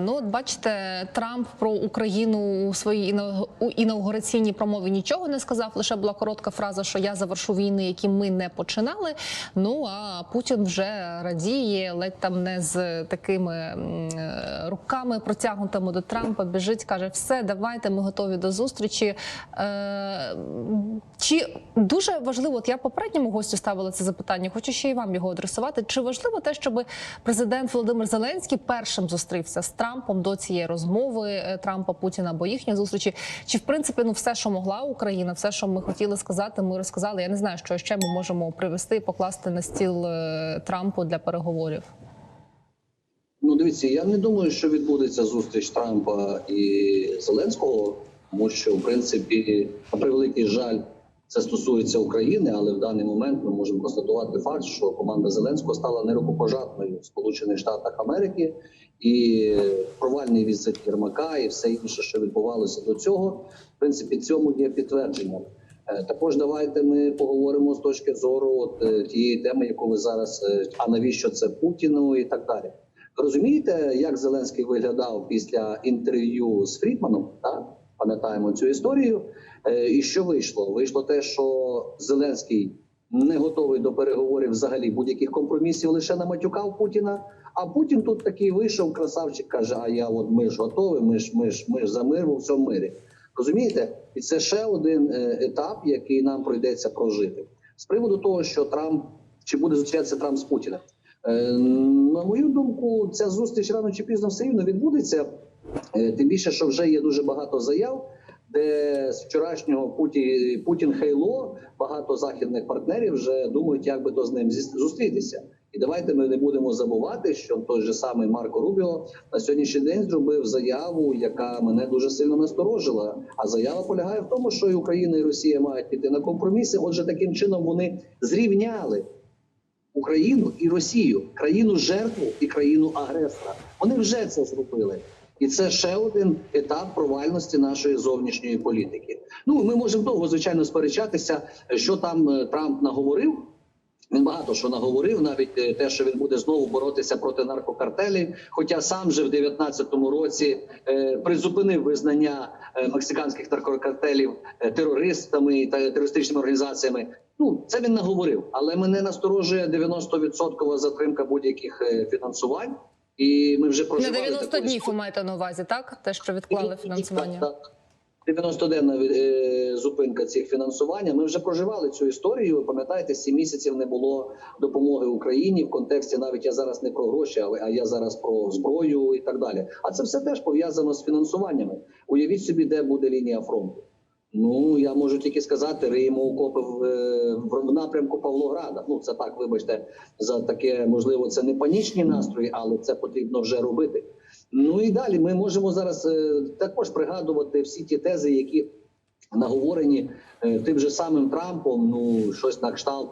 Ну, от бачите, Трамп про Україну у своїй інаугураційній промові нічого не сказав. Лише була коротка фраза, що я завершу війни, які ми не починали. Ну а Путін вже радіє, ледь там не з такими е, руками протягнутими до Трампа. Біжить, каже: все, давайте, ми готові до зустрічі. Е, чи дуже важливо, от я попередньому гостю ставила це запитання, хочу ще й вам його адресувати. Чи важливо те, щоб президент Володимир Зеленський першим зустрівся з Трампом до цієї розмови е, Трампа Путіна або їхньої зустрічі? Чи в принципі ну все, що могла Україна, все, що ми хотіли сказати, ми розказали. Я не знаю, що ще ми можемо привести і покласти на стіл е, Трампу для переговорів. Ну, дивіться, я не думаю, що відбудеться зустріч Трампа і Зеленського, тому що в принципі, на превеликий жаль, це стосується України, але в даний момент ми можемо констатувати факт, що команда Зеленського стала нерукопожатною в Сполучених Штатах Америки, і провальний візит Єрмака і все інше, що відбувалося до цього, в принципі, цьому є підтвердженням. Е, Також давайте ми поговоримо з точки зору от, е, тієї теми, яку ви зараз е, а навіщо це Путіну і так далі. Розумієте, як Зеленський виглядав після інтерв'ю з Фрідманом? Так? Пам'ятаємо цю історію. Е, І що вийшло? Вийшло те, що Зеленський не готовий до переговорів взагалі будь-яких компромісів, лише наматюкав Путіна. А Путін тут такий вийшов, красавчик каже: А я от ми ж готові, ми ж ми ж ми ж за мир у всьому мирі. Розумієте? І це ще один е, етап, який нам прийдеться прожити. З приводу того, що Трамп чи буде зустрічатися Трамп з Путіним. Е, На мою думку, ця зустріч рано чи пізно все рівно відбудеться. Тим більше, що вже є дуже багато заяв, де з вчорашнього Путі, Путін Хейло багато західних партнерів вже думають, як би то з ним зустрітися. І давайте ми не будемо забувати, що той же самий Марко Рубіо на сьогоднішній день зробив заяву, яка мене дуже сильно насторожила. А заява полягає в тому, що і Україна і Росія мають піти на компроміси. Отже, таким чином вони зрівняли Україну і Росію, країну жертву і країну агресора. Вони вже це зробили. І це ще один етап провальності нашої зовнішньої політики. Ну ми можемо довго звичайно сперечатися, що там е, Трамп наговорив. Він багато що наговорив, навіть е, те, що він буде знову боротися проти наркокартелів. Хоча сам же в 19-му році е, призупинив визнання мексиканських наркокартелів терористами та терористичними організаціями. Ну це він наговорив, але мене насторожує 90% затримка будь-яких фінансувань. І ми вже На проживали 90 таку днів ви маєте на увазі, так? Те, що відклали фінансування. Так, так. 90-денна е, зупинка цих фінансування. Ми вже проживали цю історію. Ви пам'ятаєте, 7 місяців не було допомоги Україні в контексті. Навіть я зараз не про гроші, але а я зараз про зброю і так далі. А це все теж пов'язано з фінансуваннями. Уявіть собі, де буде лінія фронту. Ну я можу тільки сказати, риємо окопи в, е, в напрямку Павлограда. Ну це так, вибачте, за таке можливо, це не панічні настрої, але це потрібно вже робити. Ну і далі ми можемо зараз е, також пригадувати всі ті тези, які наговорені е, тим же самим Трампом. Ну щось на кшталт.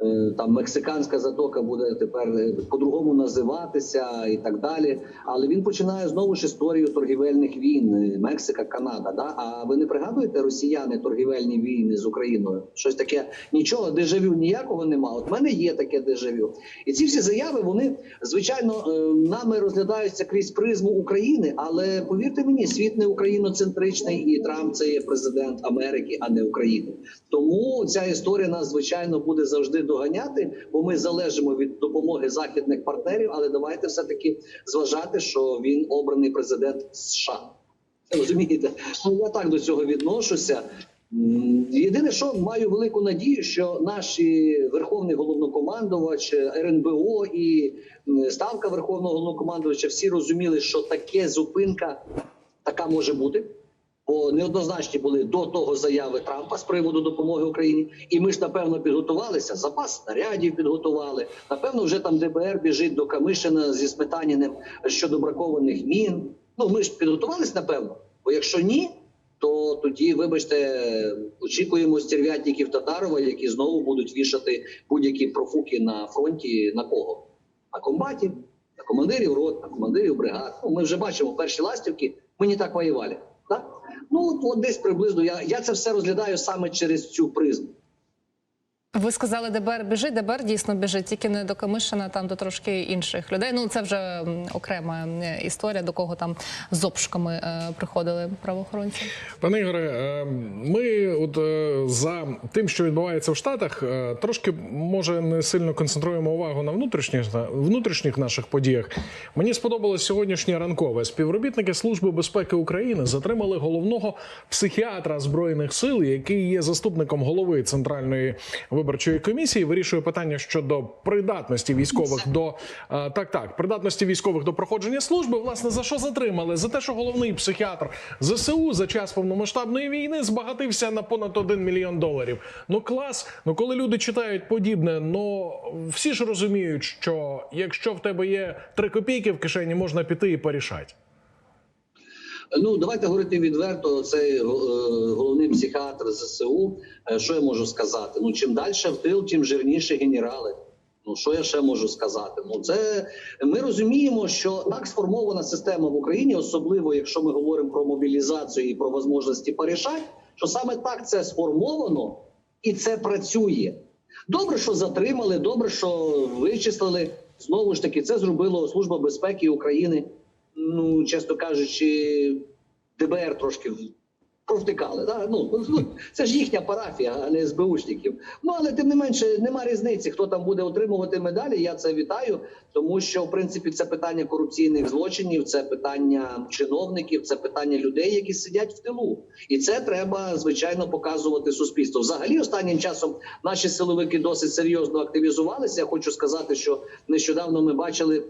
Е, Там мексиканська затока буде тепер е, по-другому називатися і так далі. Але він починає знову ж історію торгівельних війн е, Мексика, Канада. Да? А ви не пригадуєте росіяни торгівельні війни з Україною? Щось таке нічого, дежавю ніякого нема. От в мене є таке дежавю. І ці всі заяви вони звичайно нами розглядаються крізь призму України. Але повірте мені, світ не україноцентричний, і Трамп це є президент Америки, а не України. Тому ця історія нас звичайно буде завжди доганяти, бо ми залежимо від допомоги західних партнерів. Але давайте все таки зважати, що він обраний президент США. Розумієте, ну я так до цього відношуся. Єдине, що маю велику надію, що наші верховний головнокомандувач РНБО і ставка верховного головнокомандувача всі розуміли, що таке зупинка така може бути. Бо неоднозначні були до того заяви Трампа з приводу допомоги Україні, і ми ж напевно підготувалися. Запас снарядів підготували. Напевно, вже там ДБР біжить до Камишина зі Сметаніним щодо бракованих мін. Ну ми ж підготувалися, напевно. Бо якщо ні, то тоді, вибачте, очікуємо стерв'ятників Татарова, які знову будуть вішати будь-які профуки на фронті на кого? На комбатів, на командирів рот, на командирів бригад. Ну, ми вже бачимо перші ластівки. Ми не так воювали. Так? Ну десь приблизно я, я це все розглядаю саме через цю призму. Ви сказали, ДБР біжить, ДБР дійсно біжить, тільки не до Камишина, там до трошки інших людей. Ну це вже окрема е, історія, до кого там з обшуками е, приходили правоохоронці. Пане Ігоре, е, ми от за тим, що відбувається в Штатах, трошки може не сильно концентруємо увагу на внутрішніх на внутрішніх наших подіях. Мені сподобалось сьогоднішнє ранкове. Співробітники Служби безпеки України затримали головного психіатра збройних сил, який є заступником голови центральної виборчої комісії. Вирішує питання щодо придатності військових до е, так, так, придатності військових до проходження служби. Власне за що затримали? За те, що головний психіатр ЗСУ за час повномасштабної війни збагатився на понад 1 мільйон доларів. Ну клас. Ну коли люди читають подібне, ну всі ж розуміють, що якщо в тебе є 3 копійки в кишені, можна піти і порішати. Ну давайте говорити відверто. Цей е, головний психіатр ЗСУ. Е, Що я можу сказати? Ну чим далі в тил, тим жирніші генерали. Ну що я ще можу сказати? Ну це ми розуміємо, що так сформована система в Україні, особливо якщо ми говоримо про мобілізацію і про можливості порішати, що саме так це сформовано і це працює. Добре, що затримали, добре, що вичислили. Знову ж таки, це зробило Служба безпеки України. Ну, чесно кажучи, ДБР трошки провтикали. Да? Ну, ну, це ж їхня парафія, а не СБУшників. Ну але тим не менше нема різниці, хто там буде отримувати медалі. Я це вітаю, тому що в принципі це питання корупційних злочинів, це питання чиновників, це питання людей, які сидять в тилу, і це треба звичайно показувати суспільству. Взагалі, останнім часом наші силовики досить серйозно активізувалися. Я хочу сказати, що нещодавно ми бачили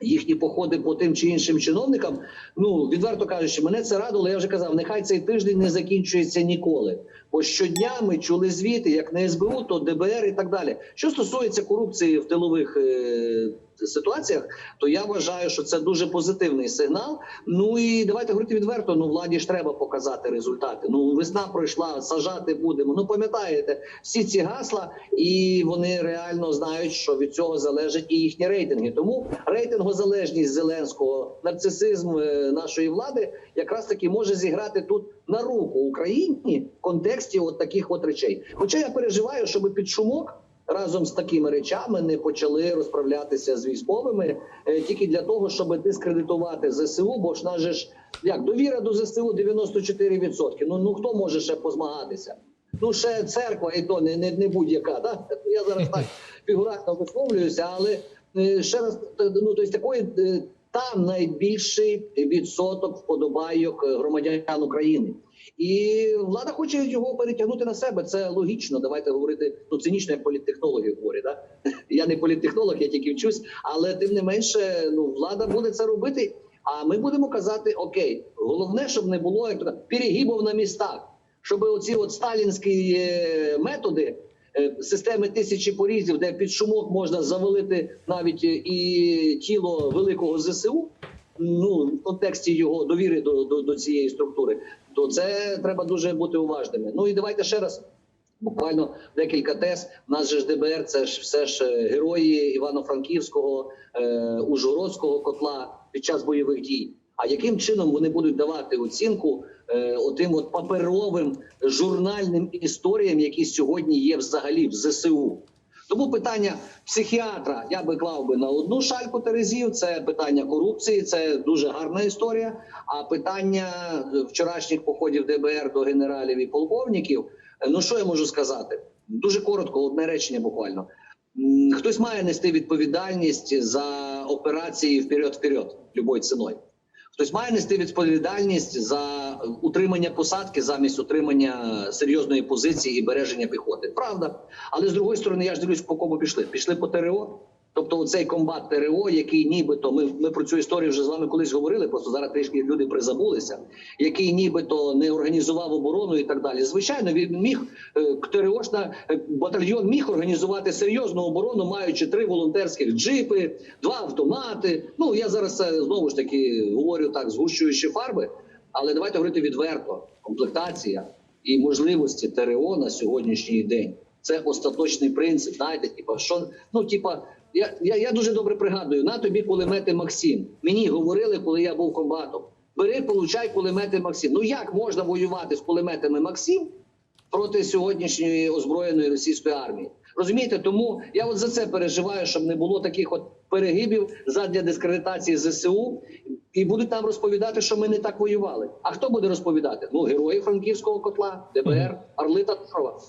їхні походи по тим чи іншим чиновникам. Ну відверто кажучи, мене це радило. Я вже казав, нехай цей тиждень не закінчується ніколи. Бо щодня ми чули звіти, як не СБУ, то ДБР і так далі. Що стосується корупції в тилових е- ситуаціях, то я вважаю, що це дуже позитивний сигнал. Ну і давайте говорити відверто. Ну владі ж треба показати результати. Ну весна пройшла, сажати будемо. Ну пам'ятаєте всі ці гасла, і вони реально знають, що від цього залежать і їхні рейтинги. Тому рейтингозалежність Зеленського, нарцисизм е, нашої влади якраз таки може зіграти тут на руку Україні в контексті от таких от речей. Хоча я переживаю, щоб під шумок. Разом з такими речами не почали розправлятися з військовими е, тільки для того, щоб дискредитувати ЗСУ, бо ж наже ж як довіра до ЗСУ 94%. Ну ну хто може ще позмагатися? Ну ще церква, і то не, не, не будь-яка. Да? Я зараз так фігурально висловлююся, але е, ще раз е, ну тобто такої е, там найбільший відсоток вподобайок громадян України. І влада хоче його перетягнути на себе. Це логічно. Давайте говорити ну цинічно, як політтехнологи говорять. Да? Я не політтехнолог, я тільки вчусь, але тим не менше, ну влада буде це робити. А ми будемо казати: окей, головне, щоб не було як перегибів на містах, щоб оці от сталінські е, методи. е, Системи тисячі порізів, де під шумок можна завалити навіть е, і тіло великого ЗСУ, ну в контексті його довіри до, до, до цієї структури, то це треба дуже бути уважними. Ну і давайте ще раз. Буквально декілька тез. У нас же ж ДБР, це ж все ж е, герої Івано-Франківського, е, Ужгородського котла під час бойових дій. А яким чином вони будуть давати оцінку е, отим от паперовим журнальним історіям, які сьогодні є взагалі в ЗСУ? Тому питання психіатра я би клав би на одну шальку терезів. Це питання корупції, це дуже гарна історія. А питання е, вчорашніх походів ДБР до генералів і полковників. е, Ну що я можу сказати? Дуже коротко, одне речення буквально. Хтось має нести відповідальність за операції вперед-вперед, любою ціною. Хтось має нести відповідальність за утримання посадки замість утримання серйозної позиції і береження піхоти. Правда, але з другої сторони, я ж дивлюсь, по кому пішли. Пішли по ТРО. Тобто, оцей комбат ТРО, який нібито ми, ми про цю історію вже з вами колись говорили. Просто зараз трішки люди призабулися, який нібито не організував оборону і так далі. Звичайно, він міг е, ТРОшна е, батальйон міг організувати серйозну оборону, маючи три волонтерських джипи, два автомати. Ну я зараз це знову ж таки говорю так, згущуючи фарби. Але давайте говорити відверто: комплектація і можливості ТРО на сьогоднішній день це остаточний принцип. Знаєте, типа що ну типа. Я, я, я дуже добре пригадую на тобі кулемети Максим. Мені говорили, коли я був комбатом. Бери, получай кулемети Максим. Ну як можна воювати з кулеметами Максим проти сьогоднішньої озброєної російської армії? Розумієте, тому я от за це переживаю, щоб не було таких от перегибів задля дискредитації ЗСУ, і будуть нам розповідати, що ми не так воювали. А хто буде розповідати? Ну, герої франківського котла, ДБР, Орли Татарова.